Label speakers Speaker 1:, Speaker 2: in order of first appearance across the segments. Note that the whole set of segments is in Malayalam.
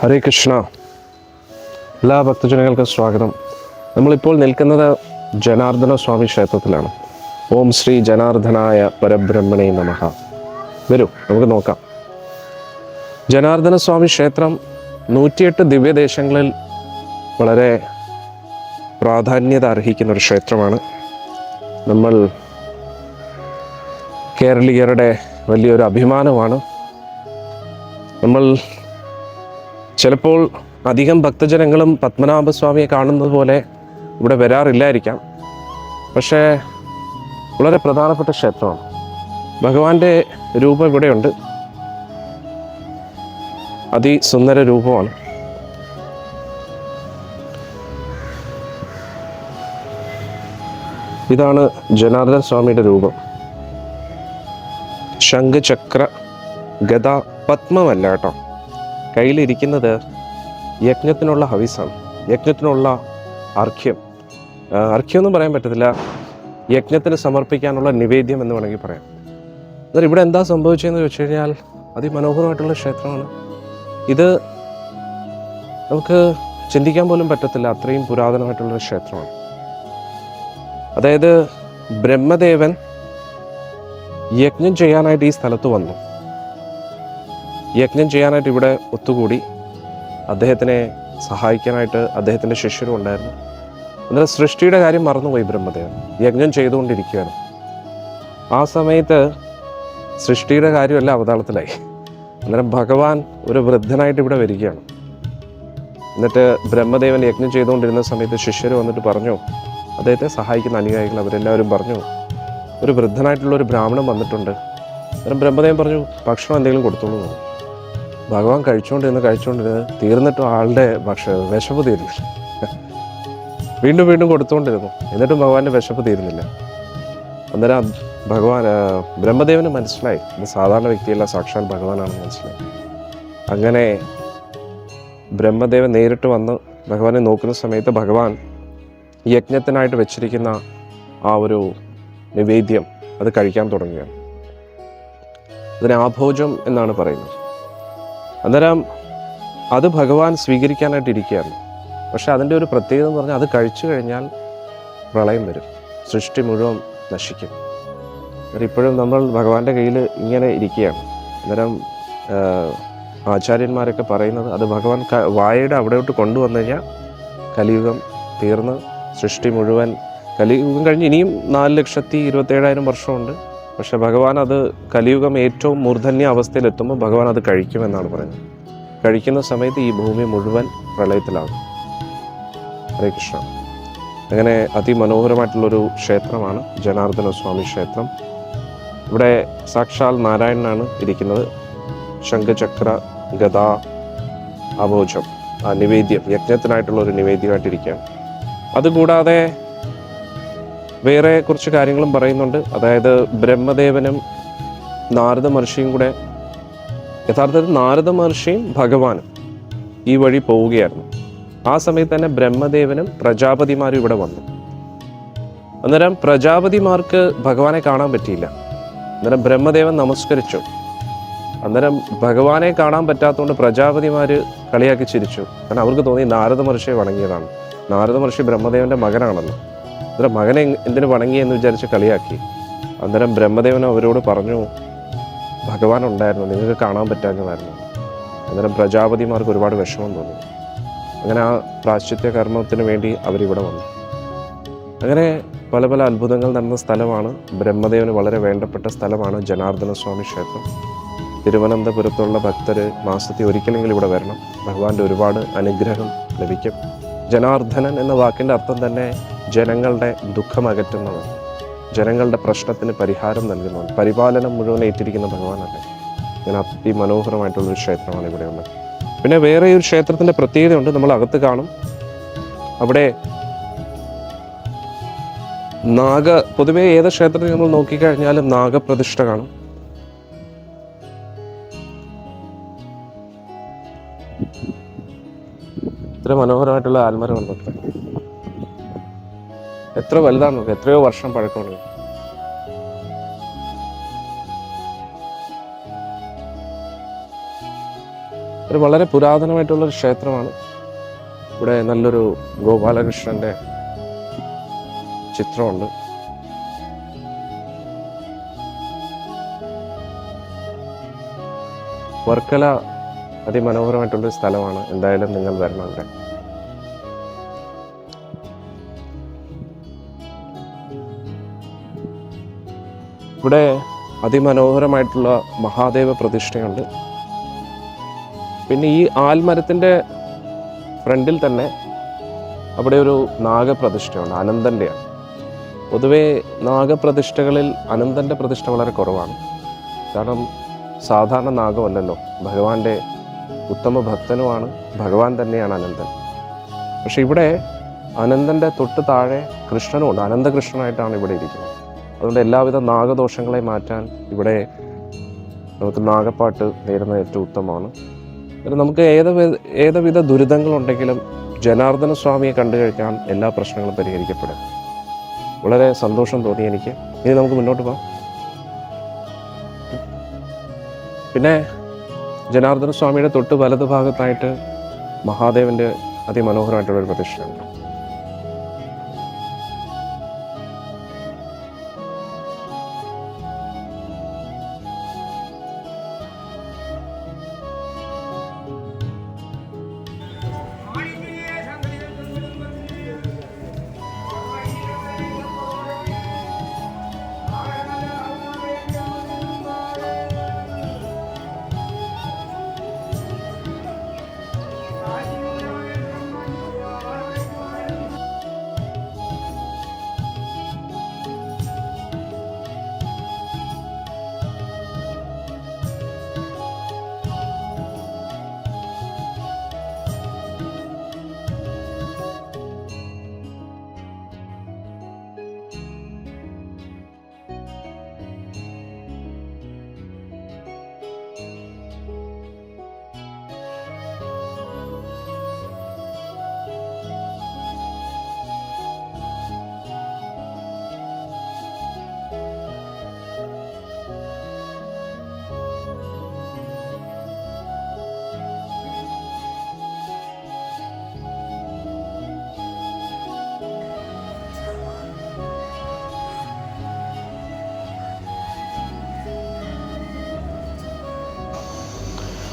Speaker 1: ഹരേ കൃഷ്ണ. എല്ലാ ഭക്തജനങ്ങൾക്കും സ്വാഗതം. നമ്മളിപ്പോൾ നിൽക്കുന്നത് ജനാർദ്ദന സ്വാമി ക്ഷേത്രത്തിലാണ്. ഓം ശ്രീ ജനാർദ്ദനായ പരബ്രഹ്മണേ നമഹ വരൂ നമുക്ക് നോക്കാം. ജനാർദ്ദന സ്വാമി ക്ഷേത്രം നൂറ്റിയെട്ട് ദിവ്യദേശങ്ങളിൽ വളരെ പ്രാധാന്യത അർഹിക്കുന്ന ഒരു ക്ഷേത്രമാണ്. നമ്മൾ കേരളീയരുടെ വലിയൊരു അഭിമാനമാണ്. നമ്മൾ ചിലപ്പോൾ അധികം ഭക്തജനങ്ങളും പത്മനാഭസ്വാമിയെ കാണുന്നത് പോലെ ഇവിടെ വരാറില്ലായിരിക്കാം. പക്ഷേ വളരെ പ്രധാനപ്പെട്ട ക്ഷേത്രമാണ്. ഭഗവാന്റെ രൂപം ഇവിടെയുണ്ട്. അതിസുന്ദര രൂപമാണ്. ഇതാണ് ജനാർദ്ദന സ്വാമിയുടെ രൂപം. ശംഖചക്ര ഗദ പത്മമല്ല കേട്ടോ. കയ്യിലിരിക്കുന്നത് യജ്ഞത്തിനുള്ള ഹവിസാണ്. യജ്ഞത്തിനുള്ള അർഘ്യം. അർഘ്യമൊന്നും പറയാൻ പറ്റത്തില്ല. യജ്ഞത്തിന് സമർപ്പിക്കാനുള്ള നിവേദ്യം എന്ന് വേണമെങ്കിൽ പറയാം. എന്നാൽ ഇവിടെ എന്താ സംഭവിച്ചതെന്ന് വെച്ച് കഴിഞ്ഞാൽ അതിമനോഹരമായിട്ടുള്ള ക്ഷേത്രമാണ്. ഇത് നമുക്ക് ചിന്തിക്കാൻ പോലും പറ്റത്തില്ല. അത്രയും പുരാതനമായിട്ടുള്ള ക്ഷേത്രമാണ്. അതായത് ബ്രഹ്മദേവൻ യജ്ഞം ചെയ്യാനായിട്ട് ഈ സ്ഥലത്ത് വന്നു. യജ്ഞം ചെയ്യാനായിട്ട് ഇവിടെ ഒത്തുകൂടി. അദ്ദേഹത്തിനെ സഹായിക്കാനായിട്ട് അദ്ദേഹത്തിന്റെ ശിഷ്യരും ഉണ്ടായിരുന്നു. എന്നാൽ സൃഷ്ടിയുടെ കാര്യം മറന്നുപോയി ബ്രഹ്മദേവൻ. യജ്ഞം ചെയ്തുകൊണ്ടിരിക്കുകയാണ്. ആ സമയത്ത് സൃഷ്ടിയുടെ കാര്യമല്ല അവതാളത്തിലായി. അന്നേരം ഭഗവാൻ ഒരു വൃദ്ധനായിട്ട് ഇവിടെ വരികയാണ്. എന്നിട്ട് ബ്രഹ്മദേവൻ യജ്ഞം ചെയ്തുകൊണ്ടിരുന്ന സമയത്ത് ശിഷ്യർ വന്നിട്ട് പറഞ്ഞു അദ്ദേഹത്തെ സഹായിക്കുന്ന അനുയായികൾ അവരെല്ലാവരും പറഞ്ഞു ഒരു വൃദ്ധനായിട്ടുള്ള ഒരു ബ്രാഹ്മണൻ വന്നിട്ടുണ്ട്. അന്നേരം ബ്രഹ്മദേവൻ പറഞ്ഞു ഭക്ഷണം എന്തെങ്കിലും കൊടുത്തോളൂ. ഭഗവാൻ കഴിച്ചുകൊണ്ടിരുന്ന് കഴിച്ചുകൊണ്ടിരുന്ന് തീർന്നിട്ടും ആളുടെ ഭക്ഷ വിശപ്പ് തീരുന്നില്ല. വീണ്ടും വീണ്ടും കൊടുത്തുകൊണ്ടിരുന്നു. എന്നിട്ടും ഭഗവാന്റെ വിശപ്പ് തീരുന്നില്ല. അന്നേരം ഭഗവാൻ ബ്രഹ്മദേവന് മനസ്സിലായി. ഇത് സാധാരണ വ്യക്തിയല്ല സാക്ഷാൽ ഭഗവാനാണെന്ന് മനസ്സിലായി. അങ്ങനെ ബ്രഹ്മദേവൻ നേരിട്ട് വന്ന് ഭഗവാനെ നോക്കുന്ന സമയത്ത് ഭഗവാൻ യജ്ഞത്തിനായിട്ട് വെച്ചിരിക്കുന്ന ആ ഒരു നിവേദ്യം അത് കഴിക്കാൻ തുടങ്ങുകയാണ്. അതിന് ആഭോജം എന്നാണ് പറയുന്നത്. അന്നേരം അത് ഭഗവാൻ സ്വീകരിക്കാനായിട്ട് ഇരിക്കുകയാണ്. പക്ഷെ അതിന്റെ ഒരു പ്രത്യേകത എന്ന് പറഞ്ഞാൽ അത് കഴിച്ചു കഴിഞ്ഞാൽ പ്രളയം വരും. സൃഷ്ടി മുഴുവൻ നശിക്കും. ഇപ്പോഴും നമ്മൾ ഭഗവാന്റെ കയ്യിൽ ഇങ്ങനെ ഇരിക്കുകയാണ്. അന്നേരം ആചാര്യന്മാരൊക്കെ പറയുന്നത് അത് ഭഗവാൻ വായയുടെ അവിടെയോട്ട് കൊണ്ടുവന്നു കഴിഞ്ഞാൽ കലിയുഗം തീർന്ന് സൃഷ്ടി മുഴുവൻ കലിയുഗം കഴിഞ്ഞ് ഇനിയും നാല് ലക്ഷത്തി ഇരുപത്തേഴായിരം വർഷമുണ്ട്. പക്ഷെ ഭഗവാൻ അത് കലിയുഗം ഏറ്റവും മൂർധന്യ അവസ്ഥയിലെത്തുമ്പോൾ ഭഗവാൻ അത് കഴിക്കുമെന്നാണ് പറയുന്നത് കഴിക്കുന്ന സമയത്ത് ഈ ഭൂമി മുഴുവൻ പ്രളയത്തിലാകും. ഹരേ കൃഷ്ണ. അങ്ങനെ അതിമനോഹരമായിട്ടുള്ളൊരു ക്ഷേത്രമാണ് ജനാർദ്ദന സ്വാമി ക്ഷേത്രം. ഇവിടെ സാക്ഷാൽ നാരായണനാണ് ഇരിക്കുന്നത്. ശംഖചക്ര ഗദ അഭോജം ആ നിവേദ്യം യജ്ഞത്തിനായിട്ടുള്ള ഒരു നിവേദ്യമായിട്ടിരിക്കുകയാണ്. അതുകൂടാതെ വേറെ കുറച്ച് കാര്യങ്ങളും പറയുന്നുണ്ട്. അതായത് ബ്രഹ്മദേവനും നാരദ മഹർഷിയും കൂടെ യഥാർത്ഥത്തിൽ നാരദ മഹർഷിയും ഭഗവാനും ഈ വഴി പോവുകയായിരുന്നു. ആ സമയത്ത് തന്നെ ബ്രഹ്മദേവനും പ്രജാപതിമാരും ഇവിടെ വന്നു. അന്നേരം പ്രജാപതിമാർക്ക് ഭഗവാനെ കാണാൻ പറ്റിയില്ല. അന്നേരം ബ്രഹ്മദേവൻ നമസ്കരിച്ചു. അന്നേരം ഭഗവാനെ കാണാൻ പറ്റാത്തതുകൊണ്ട് പ്രജാപതിമാർ കളിയാക്കി ചിരിച്ചു. കാരണം അവർക്ക് തോന്നി നാരദ മഹർഷിയെ വണങ്ങിയതാണ്. നാരദ മഹർഷി ബ്രഹ്മദേവന്റെ മകനാണല്ലോ അന്നേരം മകനെ എന്തിനു വണങ്ങി എന്ന് വിചാരിച്ച് കളിയാക്കി? അന്നേരം ബ്രഹ്മദേവൻ അവരോട് പറഞ്ഞു ഭഗവാൻ ഉണ്ടായിരുന്നു നിങ്ങൾക്ക് കാണാൻ പറ്റാഞ്ഞതായിരുന്നു. അന്നേരം പ്രജാപതിമാർക്ക് ഒരുപാട് വിഷമം തോന്നി. അങ്ങനെ ആ പ്രാശ്ചിത്യ കർമ്മത്തിന് വേണ്ടി അവരിവിടെ വന്നു. അങ്ങനെ പല പല അത്ഭുതങ്ങൾ നടന്ന സ്ഥലമാണ് ബ്രഹ്മദേവന് വളരെ വേണ്ടപ്പെട്ട സ്ഥലമാണ് ജനാർദ്ദന സ്വാമി ക്ഷേത്രം. തിരുവനന്തപുരത്തുള്ള ഭക്തർ മാസത്തിൽ ഒരിക്കലെങ്കിലും ഇവിടെ വരണം. ഭഗവാന്റെ ഒരുപാട് അനുഗ്രഹം ലഭിക്കും. ജനാർദ്ദനൻ എന്ന വാക്കിന്റെ അർത്ഥം തന്നെ ജനങ്ങളുടെ ദുഃഖം അകറ്റുന്നവൻ ജനങ്ങളുടെ പ്രശ്നത്തിന് പരിഹാരം നൽകുന്നവൻ പരിപാലനം മുഴുവൻ ഏറ്റിരിക്കുന്ന ഭഗവാനല്ലേ? ഇങ്ങനെ അതിമനോഹരമായിട്ടുള്ളൊരു ക്ഷേത്രമാണ് ഇവിടെയുള്ളത് പിന്നെ വേറെ ഒരു ക്ഷേത്രത്തിന്റെ പ്രത്യേകതയുണ്ട് നമ്മൾ അകത്ത് കാണും. അവിടെ നാഗ പൊതുവെ ഏത് ക്ഷേത്രത്തിൽ നമ്മൾ നോക്കിക്കഴിഞ്ഞാലും നാഗപ്രതിഷ്ഠ കാണും. ഇത്ര മനോഹരമായിട്ടുള്ള ആൽമരം ഉണ്ട് എത്ര വലുതാണ് നോക്ക്. എത്രയോ വർഷം പഴക്കമുള്ളത് ഒരു വളരെ പുരാതനമായിട്ടുള്ളൊരു ക്ഷേത്രമാണ്. ഇവിടെ നല്ലൊരു ഗോപാലകൃഷ്ണന്റെ ചിത്രമുണ്ട്. വർക്കല അതിമനോഹരമായിട്ടുള്ളൊരു സ്ഥലമാണ്. എന്തായാലും നിങ്ങൾ വരണം ഇവിടെ ഇവിടെ അതിമനോഹരമായിട്ടുള്ള മഹാദേവ പ്രതിഷ്ഠയുണ്ട്. പിന്നെ ഈ ആൽമരത്തിന്റെ ഫ്രണ്ടിൽ തന്നെ അവിടെ ഒരു നാഗപ്രതിഷ്ഠയുണ്ട് അനന്തന്റെയാണ്. പൊതുവേ നാഗപ്രതിഷ്ഠകളിൽ അനന്തന്റെ പ്രതിഷ്ഠ വളരെ കുറവാണ്. കാരണം സാധാരണ നാഗമല്ലല്ലോ ഭഗവാന്റെ ഉത്തമ ഭക്തനുമാണ് ഭഗവാൻ തന്നെയാണ് അനന്തൻ. പക്ഷെ ഇവിടെ അനന്തന്റെ തൊട്ട് താഴെ കൃഷ്ണനുമുണ്ട് അനന്തകൃഷ്ണനായിട്ടാണ് ഇവിടെ ഇരിക്കുന്നത്. അതുകൊണ്ട് എല്ലാവിധ നാഗദോഷങ്ങളെ മാറ്റാൻ ഇവിടെ നമുക്ക് നാഗപ്പാട്ട് നേരുന്നത് ഏറ്റവും ഉത്തമമാണ്. പിന്നെ നമുക്ക് ഏത് ഏതവിധ ദുരിതങ്ങളുണ്ടെങ്കിലും ജനാർദ്ദന സ്വാമിയെ കണ്ടു കഴിഞ്ഞാൽ എല്ലാ പ്രശ്നങ്ങളും പരിഹരിക്കപ്പെടും. വളരെ സന്തോഷം തോന്നി എനിക്ക്. ഇനി നമുക്ക് മുന്നോട്ട് പോകാം. പിന്നെ ജനാർദ്ദന സ്വാമിയുടെ തൊട്ട് വലതുഭാഗത്തായിട്ട് മഹാദേവന്റെ അതിമനോഹരമായിട്ടുള്ള ഒരു പ്രതിഷ്ഠയുണ്ട്.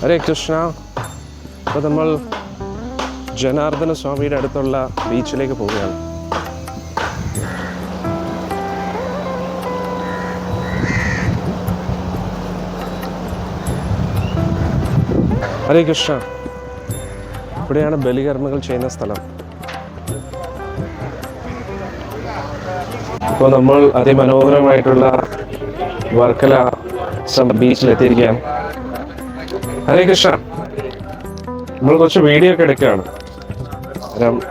Speaker 1: ഹരേ കൃഷ്ണ. അപ്പോൾ നമ്മൾ ജനാർദ്ദന സ്വാമിയുടെ അടുത്തുള്ള ബീച്ചിലേക്ക് പോവുകയാണ്. ഹരേ കൃഷ്ണ. ഇവിടെയാണ് ബലികർമ്മകൾ ചെയ്യുന്ന സ്ഥലം. ഇപ്പോൾ നമ്മൾ അതിമനോഹരമായിട്ടുള്ള വർക്കല ബീച്ചിലെത്തിയിരിക്കുകയാണ്. ഹരേ കൃഷ്ണ. നമ്മൾ കുറച്ച് വീഡിയോ ഒക്കെ എടുക്കുകയാണ്.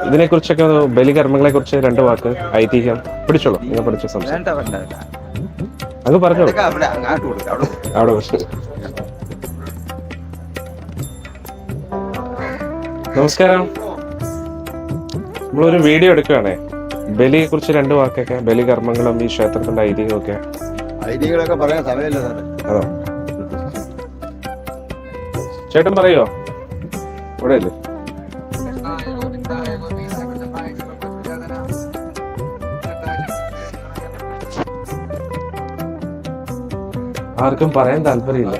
Speaker 1: ഇതിനെ കുറിച്ചൊക്കെ ബലികർമ്മങ്ങളെ കുറിച്ച് രണ്ട് വാക്ക് ഐതിഹ്യം പിടിച്ചോളൂ നിങ്ങൾ പഠിച്ച
Speaker 2: വേണ്ട.
Speaker 1: അങ്ങ് പറഞ്ഞോളൂ.
Speaker 2: അവിടെ.
Speaker 1: നമസ്കാരം. നമ്മളൊരു വീഡിയോ എടുക്കുകയാണേ. ബലിയെ കുറിച്ച് രണ്ട് വാക്കൊക്കെ ബലികർമ്മങ്ങളും ഈ ക്ഷേത്രത്തിന്റെ ഐതിഹ്യമൊക്കെ.
Speaker 2: ഐതിഹ്യങ്ങളൊക്കെ പറയാൻ സമയമില്ല സാറേ.
Speaker 1: അതോ ചേട്ടൻ പറയോ? ഇവിടെ ആർക്കും പറയാൻ താല്പര്യമില്ല.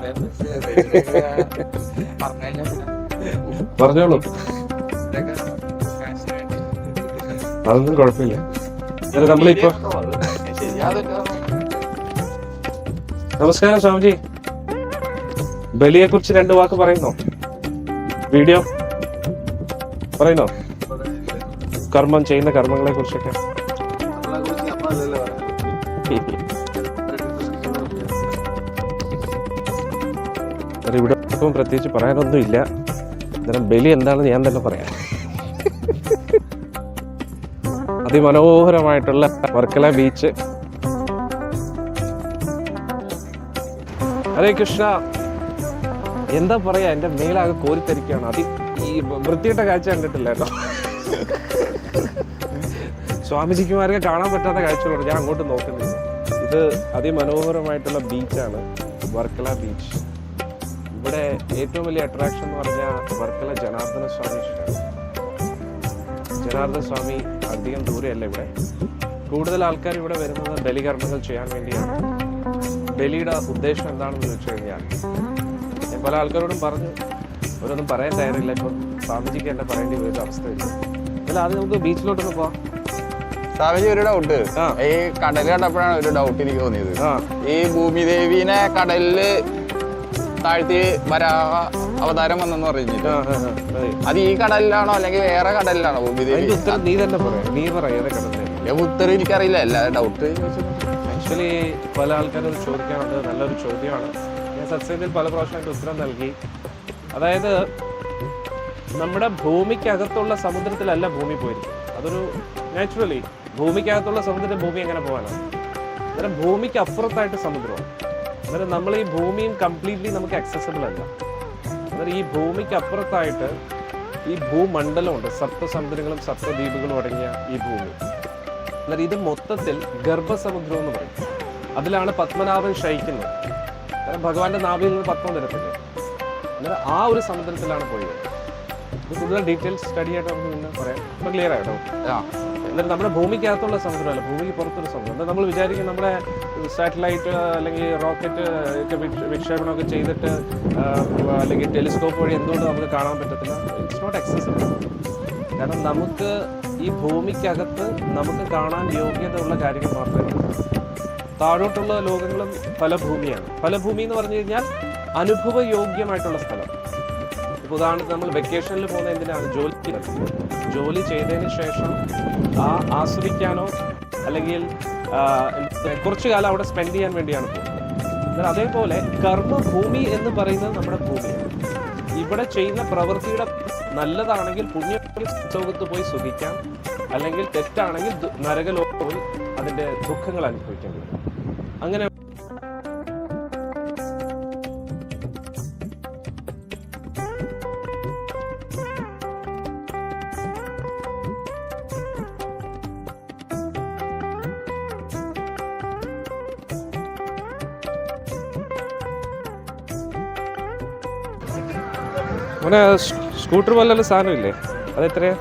Speaker 1: പറഞ്ഞോളൂ. അതൊന്നും കുഴപ്പമില്ല. നമ്മളിപ്പോ നമസ്കാരം സ്വാമിജി. ബലിയെ കുറിച്ച് രണ്ട് വാക്ക് പറയുന്നോ? വീഡിയോ? പറയുന്നോ? കർമ്മം ചെയ്യുന്ന കർമ്മങ്ങളെ കുറിച്ചൊക്കെ ഇവിടെ ഇപ്പം പ്രത്യേകിച്ച് പറയാനൊന്നും ഇല്ല അന്നേരം ബലി എന്താണെന്ന് ഞാൻ തന്നെ പറയാം. അതിമനോഹരമായിട്ടുള്ള വർക്കല ബീച്ച്. ഹരേ കൃഷ്ണ. എന്താ പറയാ എന്റെ മേലാകെ കോരിത്തരിക്കുകയാണ്. അത് ഈ വൃത്തിയിട്ട കാഴ്ച കണ്ടിട്ടില്ല കേട്ടോ സ്വാമിജിക്കുമാരൊക്കെ കാണാൻ പറ്റാത്ത കാഴ്ചകളുണ്ട് ഞാൻ അങ്ങോട്ട് നോക്കുന്നില്ല ഇത് അതിമനോഹരമായിട്ടുള്ള ബീച്ചാണ് വർക്കല ബീച്ച്. ഇവിടെ ഏറ്റവും വലിയ അട്രാക്ഷൻ എന്ന് പറഞ്ഞാൽ വർക്കല ജനാർദ്ദന സ്വാമി. ജനാർദ്ദന സ്വാമി അധികം ദൂരെയല്ല ഇവിടെ. കൂടുതൽ ആൾക്കാർ ഇവിടെ വരുന്നത് ബലികർമ്മങ്ങൾ ചെയ്യാൻ വേണ്ടിയാണ്. ബലിയുടെ ഉദ്ദേശം എന്താണെന്ന് ചോദിച്ചു കഴിഞ്ഞാൽ പല ആൾക്കാരോടും പറഞ്ഞു. ഓരോന്നും പറയാൻ തയ്യാറില്ല. ഇപ്പം സ്വാമിജിക്ക് എന്നെ പറയേണ്ടി വരുന്ന അവസ്ഥയില്ല അല്ല അത് നമുക്ക് ബീച്ചിലോട്ടൊന്ന് പോവാം.
Speaker 3: സ്വാമിജി ഒരു ഡൗട്ട്
Speaker 1: ആ.
Speaker 3: ഈ കടൽ കണ്ടപ്പോഴാണ് ഒരു ഡൗട്ട് എനിക്ക് തോന്നിയത്.
Speaker 1: ആ.
Speaker 3: ഈ ഭൂമിദേവിനെ കടലിൽ താഴ്ത്തി വരാഹ അവതാരം വന്നെന്ന് പറഞ്ഞിട്ട്
Speaker 1: ആ, ആ, ആ, മതി.
Speaker 3: അത് ഈ കടലിലാണോ അല്ലെങ്കിൽ വേറെ കടലിലാണോ ഭൂമിദേവി?
Speaker 1: അതിന്റെ ഉത്തരം നീ തന്നെ പറയാം നീ കടന്നേ
Speaker 3: ഉത്തരം എനിക്കറിയില്ല. എല്ലാ ഡൗട്ട്
Speaker 1: ആക്ച്വലി പല ആൾക്കാരും ചോദിക്കാറുണ്ട്. നല്ലൊരു ചോദ്യമാണ്. സത്സംഗത്തിൽ പല പ്രാവശ്യം ഉത്തരം നൽകി. അതായത് നമ്മുടെ ഭൂമിക്കകത്തുള്ള സമുദ്രത്തിലല്ല ഭൂമി പോയിരിക്കും അതൊരു നാച്ചുറലി ഭൂമിക്കകത്തുള്ള സമുദ്രത്തിൽ ഭൂമി എങ്ങനെ പോകാനാണ്? അന്നേരം ഭൂമിക്ക് അപ്പുറത്തായിട്ട് സമുദ്രമാണ്. അന്നേരം നമ്മൾ ഈ ഭൂമിയും കംപ്ലീറ്റ്ലി നമുക്ക് അക്സസിബിൾ അല്ല. അന്നേരം ഈ ഭൂമിക്ക് അപ്പുറത്തായിട്ട് ഈ ഭൂമണ്ഡലമുണ്ട്. സപ്തസമുദ്രങ്ങളും സപ്തദ്വീപുകളും അടങ്ങിയ ഈ ഭൂമി. എന്നാൽ ഇത് മൊത്തത്തിൽ ഗർഭസമുദ്രം എന്ന് പറയും. അതിലാണ് പത്മനാഭൻ ശയിക്കുന്നത്. ഭഗവാന്റെ നാവിൽ നിന്ന് പത്മം വരത്തില്ലേ? അന്നേരം ആ ഒരു സമുദ്രത്തിലാണ് പോയത്. ഇത് കൂടുതൽ ഡീറ്റെയിൽസ് സ്റ്റഡി ആയിട്ട് നമുക്ക് പിന്നെ പറയാം. ഇപ്പം ക്ലിയർ ആയിട്ടോ എന്നിട്ട് നമ്മുടെ ഭൂമിക്കകത്തുള്ള സമുദ്രമല്ല ഭൂമിക്ക് പുറത്തുള്ള സമുദ്രം. എന്നാൽ നമ്മൾ വിചാരിക്കും നമ്മുടെ സാറ്റലൈറ്റ് അല്ലെങ്കിൽ റോക്കറ്റ് ഒക്കെ വിക്ഷ- വിക്ഷേപണമൊക്കെ ചെയ്തിട്ട് അല്ലെങ്കിൽ ടെലിസ്കോപ്പ് വഴി എന്തുകൊണ്ട് നമുക്ക് കാണാൻ പറ്റത്തില്ല? It's not accessible. കാരണം നമുക്ക് ഈ ഭൂമിക്കകത്ത് നമുക്ക് കാണാൻ യോഗ്യത ഉള്ള കാര്യങ്ങൾ മാത്രമേ താഴോട്ടുള്ള ലോകങ്ങളും ഫലഭൂമിയാണ്. ഫലഭൂമി എന്ന് പറഞ്ഞു കഴിഞ്ഞാൽ അനുഭവയോഗ്യമായിട്ടുള്ള സ്ഥലം. ഇപ്പോൾ ഉദാഹരണത്തിന് നമ്മൾ വെക്കേഷനിൽ പോകുന്ന എന്തിനാണ്? ജോലി ജോലി ചെയ്തതിന് ശേഷം ആ ആസ്വദിക്കാനോ അല്ലെങ്കിൽ കുറച്ചു കാലം അവിടെ സ്പെൻഡ് ചെയ്യാൻ വേണ്ടിയാണ് പോകുന്നത്. അതേപോലെ കർമ്മഭൂമി എന്ന് പറയുന്നത് നമ്മുടെ ഭൂമിയാണ്. ഇവിടെ ചെയ്യുന്ന പ്രവൃത്തിയുടെ നല്ലതാണെങ്കിൽ പുണ്യ ലോകത്ത് പോയി സുഖിക്കാം. അല്ലെങ്കിൽ തെറ്റാണെങ്കിൽ നരകലോകം അതിന്റെ ദുഃഖങ്ങൾ അനുഭവിക്കേണ്ടി വരും. അങ്ങനെ മോനെ സ്കൂട്ടർ പോലുള്ള സാധനമില്ലേ? അതെത്രയാ?